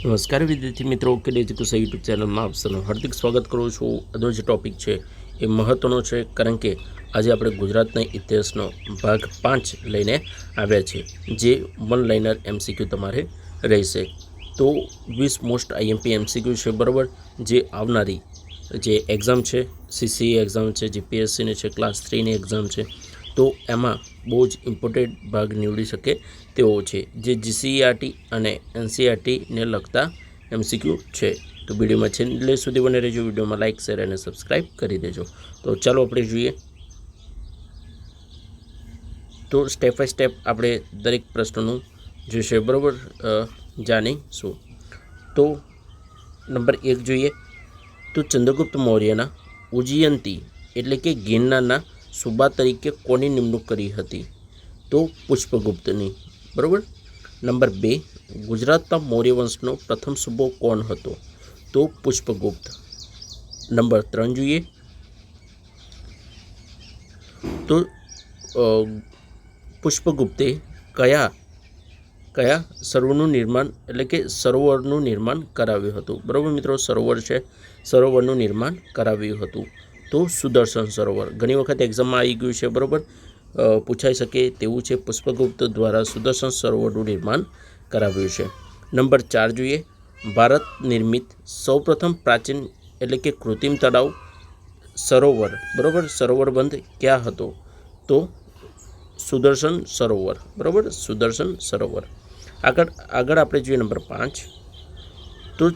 નમસ્કાર વિદ્યાર્થી મિત્રો કે એજ્યુકેશન યુટ્યુબ ચેનલમાં આપ સૌનું હાર્દિક સ્વાગત કરું છું. આજનો જે ટોપિક છે એ મહત્ત્વનો છે, કારણ કે આજે આપણે ગુજરાતના ઇતિહાસનો ભાગ પાંચ લઈને આવ્યા છે જે વન લાઇનર એમસીક્યુ તમારે રહેશે. તો વીસ મોસ્ટ આઈએમપી એમસીક્યુ છે, બરાબર? જે આવનારી જે એક્ઝામ છે સીસી એક્ઝામ છે જીપીએસસીની છે ક્લાસ થ્રીની એક્ઝામ છે તો એમાં બહુ જ ઇમ્પોર્ટન્ટ ભાગ નીવડી શકે તેવો છે, જે જીસીઆરટી અને એનસીઆરટીને લગતા એમસીક્યુ છે. તો વિડીયોમાં છેલ્લે સુધી બને રહેજો. વિડીયોમાં લાઇક શેર અને સબસ્ક્રાઈબ કરી દેજો. તો ચાલો આપણે જોઈએ. તો સ્ટેપ બાય સ્ટેપ આપણે દરેક પ્રશ્નોનું જોઈશે બરાબર જાણીશું. તો નંબર એક જોઈએ. તો ચંદ્રગુપ્ત મૌર્યના ઉજ્જયંતી એટલે કે ગિરનારના સુબા તરીકે કોની નિમણૂક કરી હતી? તો પુષ્પગુપ્તની. બરાબર? નંબર બે. ગુજરાતના મૌર્ય વંશનો પ્રથમ સુબો કોણ હતો? તો પુષ્પગુપ્ત. નંબર ત્રણ જોઈએ. તો પુષ્પગુપ્તે કયા કયા સરોવરનું નિર્માણ એટલે કે સરોવરનું નિર્માણ કરાવ્યું હતું? બરાબર મિત્રો, સરોવર છે. સરોવરનું નિર્માણ કરાવ્યું હતું. તો સુદર્શન સરોવર. ઘણી વખત એક્ઝામમાં આવી ગયું છે, બરાબર? પૂછાઈ શકે તેવું છે પુષ્પગુપ્ત દ્વારા સુદર્શન સરોવરનું નિર્માણ કરાવ્યું છે. નંબર ચાર જોઈએ. ભારત નિર્મિત સૌપ્રથમ પ્રાચીન એટલે કે કૃત્રિમ તળાવ સરોવર. બરાબર? સરોવર બંધ ક્યાં હતો? તો સુદર્શન સરોવર. બરાબર? સુદર્શન સરોવર. આગળ આગળ આપણે જોઈએ નંબર પાંચ. તો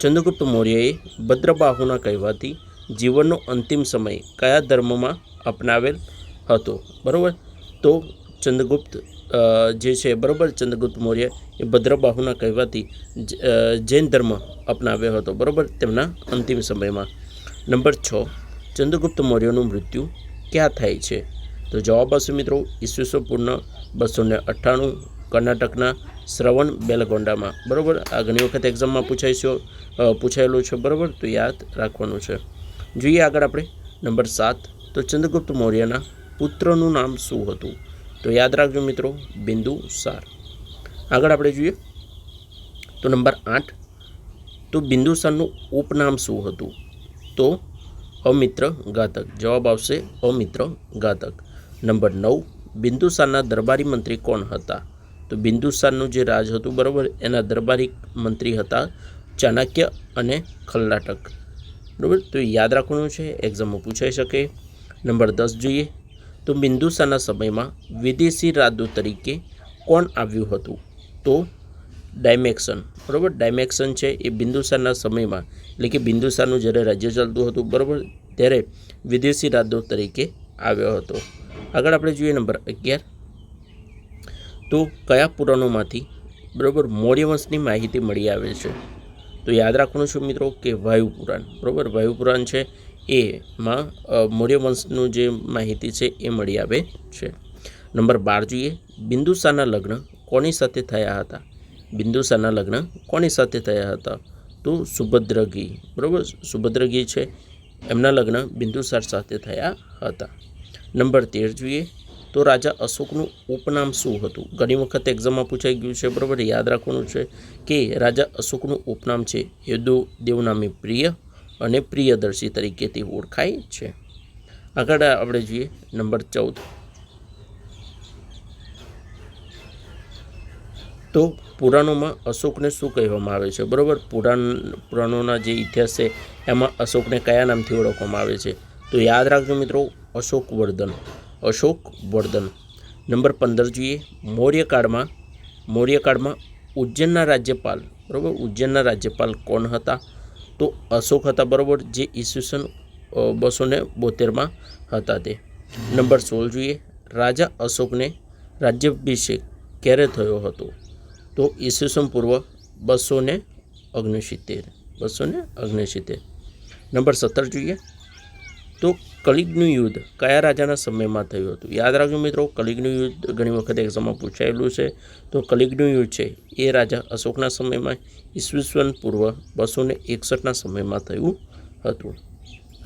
ચંદ્રગુપ્ત મૌર્યએ ભદ્રબાહુના કહેવાથી જીવનનો અંતિમ સમય કયા ધર્મમાં અપનાવેલ હતો? બરાબર? તો ચંદ્રગુપ્ત જે છે, બરાબર? ચંદ્રગુપ્ત મૌર્ય એ ભદ્રબાહુના કહેવાથી જૈન ધર્મ અપનાવ્યો હતો. બરાબર? તેમના અંતિમ સમયમાં. નંબર છ. ચંદ્રગુપ્ત મૌર્યનું મૃત્યુ ક્યાં થાય છે? તો જવાબ આવશે મિત્રો ઈસવીસો પૂર્ણ બસો ને અઠ્ઠાણું, કર્ણાટકના શ્રવણ બેલગોંડામાં. બરાબર? આ ઘણી વખત એક્ઝામમાં પૂછાય છે પૂછાયેલું છે. બરાબર? તો યાદ રાખવાનું છે. જોઈએ આગળ આપણે નંબર સાત. તો ચંદ્રગુપ્ત મૌર્યના પુત્રનું નામ શું હતું? તો યાદ રાખજો મિત્રો બિંદુસાર આગળ આપણે જોઈએ. તો નંબર આઠ. તો બિંદુસારનું ઉપનામ શું હતું? તો અમિત્ર ઘાતક. જવાબ આવશે અમિત્ર ઘાતક. નંબર નવ. બિંદુસારના દરબારી મંત્રી કોણ હતા? તો બિંદુસારનું જે રાજ હતું, બરાબર, એના દરબારી મંત્રી હતા ચાણક્ય અને ખલ્લાટક. બરાબર? તો યાદ રાખવાનું છે એક્ઝામમાં પૂછાઈ શકે. નંબર દસ જોઈએ. તો બિંદુસાના સમયમાં વિદેશી રાજદૂત તરીકે કોણ આવ્યું હતું? તો ડાયમેક્શન, બરાબર? ડાયમેક્શન છે એ બિંદુસારના સમયમાં, એટલે કે બિંદુસારનું જ્યારે રાજ્ય ચાલતું હતું, બરાબર? ત્યારે વિદેશી રાજદૂત તરીકે આવ્યો હતો. આગળ આપણે જોઈએ નંબર અગિયાર. તો કયા પુરાણોમાંથી, બરાબર મૌર્ય વંશની માહિતી મળી આવે છે? તો યાદ રાખવાનું છે મિત્રો કે વાયુ પુરાણ, બરાબર? વાયુ પુરાણ છે એમાં માં મૌર્ય વંશનું જે માહિતી છે એ મળી આવે છે. નંબર બાર જોઈએ. બિંદુસારના લગ્ન કોની સાથે થયા હતા? બિંદુસારના લગ્ન કોની સાથે થયા હતા? તો સુભદ્રગી, બરાબર? સુભદ્રગી છે. એમના લગ્ન બિંદુસાર સાથે થયા હતા. નંબર તેર જોઈએ. તો રાજા અશોકનું ઉપનામ શું હતું? ઘણી વખત એક્ઝામમાં પૂછાઈ ગયું છે, બરાબર? યાદ રાખવાનું છે કે રાજા અશોકનું ઉપનામ છે યદુ દેવનામી પ્રિય અને પ્રિયદર્શી તરીકેથી ઓળખાય છે. આગળ આપણે જોઈએ નંબર ચૌદ. તો પુરાણોમાં અશોકને શું કહેવામાં આવે છે? બરાબર? પુરાણ, પુરાણોના જે ઇતિહાસ છે, એમાં અશોકને કયા નામથી ઓળખવામાં આવે છે? તો યાદ રાખજો મિત્રો અશોક વર્ધન અશોક વર્ધન. નંબર પંદર જોઈએ. મૌર્યકાળમાં મૌર્યકાળમાં ઉજ્જૈનના રાજ્યપાલ, બરાબર? ઉજ્જૈનના રાજ્યપાલ કોણ હતા? તો અશોક હતા, બરાબર? જે ઈસવીસન બસો ને બોતેરમાં હતા તે. નંબર સોળ જોઈએ. રાજા અશોકને રાજ્યાભિષેક ક્યારે થયો હતો? તો ઈસવીસન પૂર્વ બસો ને ઓગણસિત્તેર બસો ને ઓગણસિત્તેર નંબર સત્તર જોઈએ. તો કલિગનું યુદ્ધ કયા રાજાના સમયમાં થયું હતું? યાદ રાખજો મિત્રો, કલિગનું યુદ્ધ ઘણી વખત એક્ઝામમાં પૂછાયેલું છે. તો કલિગનું યુદ્ધ છે એ રાજા અશોકના સમયમાં, ઈસવીસન પૂર્વ બસો ને એકસઠના સમયમાં થયું હતું.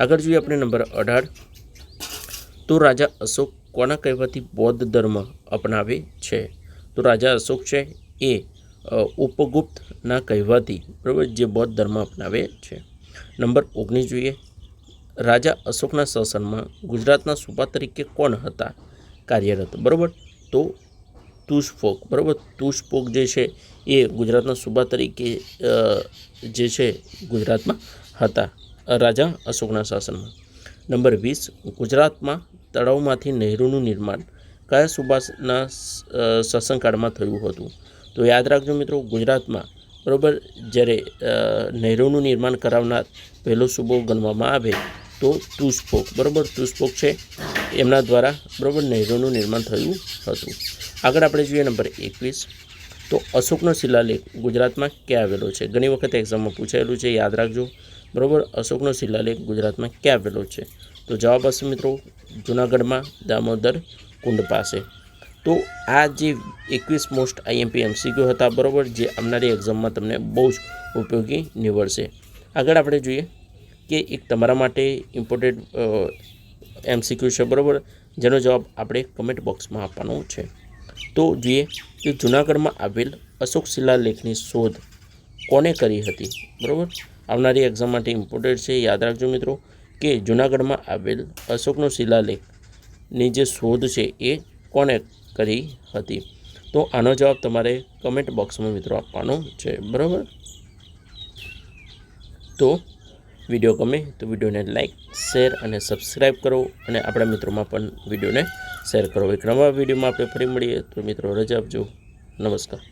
આગળ જોઈએ આપણે નંબર અઢાર. તો રાજા અશોક કોના કહેવાથી બૌદ્ધ ધર્મ અપનાવે છે? તો રાજા અશોક છે એ ઉપગુપ્તના કહેવાથી, બરાબર, જે બૌદ્ધ ધર્મ અપનાવે છે. નંબર ઓગણીસ જોઈએ. રાજા અશોકના શાસનમાં ગુજરાતના સુપા તરીકે કોણ હતા? કાર્યરત, બરાબર? તો તુષ્પોક બરાબર? તુષ્પોક જે છે, એ ગુજરાતના સુબા તરીકે જે છે, ગુજરાતમાં હતા, રાજા અશોકના શાસનમાં. નંબર વીસ, ગુજરાતમાં તળાવમાંથી નહેરુનું નિર્માણ કયા સુબાના શાસનકાળમાં થયું હતું? તો યાદ રાખજો મિત્રો, ગુજરાતમાં, બરાબર? જ્યારે નહેરુનું નિર્માણ કરાવનાર પહેલો સુબો ગણવામાં આવે તો તુષફોક બરાબર? તુષફોક છે એમના દ્વારા, બરાબર? નહેરોનું નિર્માણ થયું હતું. આગળ આપણે જોઈએ નંબર એકવીસ. તો અશોકનો શિલાલેખ ગુજરાતમાં ક્યાં આવેલો છે? ઘણી વખત એક્ઝામમાં પૂછાયેલું છે, યાદ રાખજો. બરાબર? અશોકનો શિલાલેખ ગુજરાતમાં ક્યાં આવેલો છે? તો જવાબ હશે મિત્રો જૂનાગઢમાં, દામોદર કુંડ પાસે. તો આ જે એકવીસ મોસ્ટ આઈએમપી એમસીક્યુ હતા, બરાબર? જે આવનારી એક્ઝામમાં તમને બહુ જ ઉપયોગી નીવડશે. આગળ આપણે જોઈએ કે એક તમારા માટે ઇમ્પોર્ટન્ટ એમસીક્યુ છે, બરાબર? જેનો જવાબ આપણે કમેન્ટ બોક્સમાં આપવાનો છે. તો જોઈએ કે જૂનાગઢમાં આવેલ અશોક શિલાલેખની શોધ કોને કરી હતી? બરાબર? આવનારી એક્ઝામ માટે ઇમ્પોર્ટન્ટ છે. યાદ રાખજો મિત્રો કે જૂનાગઢમાં આવેલ અશોકનો શિલાલેખની જે શોધ છે એ કોને કરી હતી? તો આનો જવાબ તમારે કમેન્ટ બોક્સમાં મિત્રો આપવાનો છે. બરાબર? તો વીડિયો ગમે તો વિડીયોને લાઇક શેર અને સબસ્ક્રાઈબ કરો અને આપણા મિત્રોમાં પણ વિડીયોને શેર કરો. એક નવા વિડીયોમાં આપણે ફરી મળીએ. તો મિત્રો, રજા આપજો. નમસ્કાર.